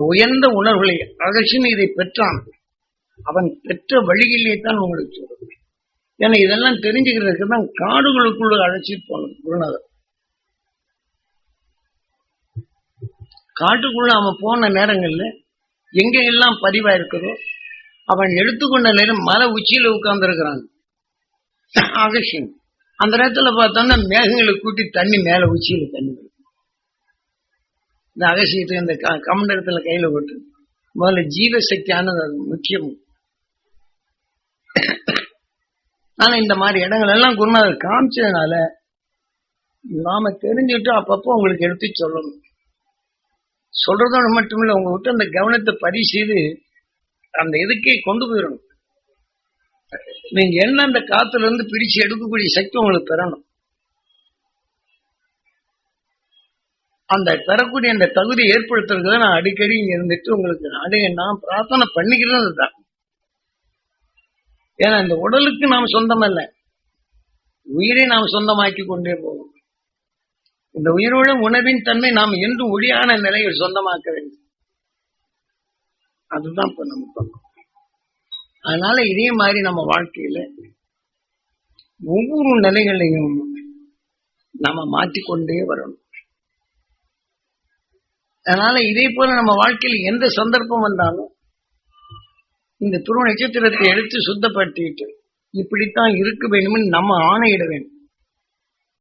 உயர்ந்த உணர்வுகளை அகசின் இதை பெற்றான். அவன் பெற்ற வழியிலே தான் உங்களுக்கு சொல்றது ஏன்னா இதெல்லாம் தெரிஞ்சுக்கிறதுக்கு தான் காடுகளுக்குள்ள அழைச்சிட்டு போனது குருநாதர் காட்டுக்குள்ள அவன் போன நேரங்கள்ல எங்க எல்லாம் பதிவா இருக்குதோ அவன் எடுத்துக்கொண்ட நேரம் மலை உச்சியில உட்கார்ந்து இருக்கிறான் அகசின் அந்த நேரத்துல பார்த்தோம்னா மேகங்களை கூட்டி தண்ணி மேல உச்சியில தண்ணி இந்த அகசியத்தை இந்த க- கமண்டலத்துல கையில போட்டு முதல்ல ஜீவசக்தியானது அது முக்கியம். ஆனா இந்த மாதிரி இடங்கள் எல்லாம் குருநாதர் காமிச்சதுனால நாம தெரிஞ்சுட்டு அப்பப்போ உங்களுக்கு எடுத்து சொல்லணும். சொல்றதோட மட்டும் இல்ல உங்க விட்டு அந்த கவனத்தை பதிவு செய்து அந்த இதுக்கே கொண்டு போயிடணும். நீங்க என்ன அந்த காத்துல இருந்து பிரிச்சு எடுக்கக்கூடிய சக்தி உங்களுக்கு பெறணும். அந்த பெறக்கூடிய அந்த தகுதி ஏற்படுத்துறதுக்கு நான் அடிக்கடி இங்க இருந்துட்டு உங்களுக்கு அடைய நான் பிரார்த்தனை பண்ணிக்கிறது தான் ஏன்னா இந்த உடலுக்கு நாம் சொந்தம் அல்ல உயிரை நாம் சொந்தமாக்கி கொண்டே போவோம். இந்த உயிரோட உணவின் தன்மை நாம் என்று ஒளியான நிலையில் சொந்தமாக்க வேண்டும்? அதுதான் இப்ப நம்ம பண்ணோம் அதனால இதே மாதிரி நம்ம வாழ்க்கையில ஒவ்வொரு நிலைகளையும் நாம மாற்றிக்கொண்டே வரணும். அதனால இதே போல நம்ம வாழ்க்கையில் எந்த சந்தர்ப்பம் வந்தாலும் இந்த துருவ நட்சத்திரத்தை எடுத்து சுத்தப்படுத்திட்டு இப்படித்தான் இருக்க வேண்டும்னு நம்ம ஆணையிட வேண்டும்.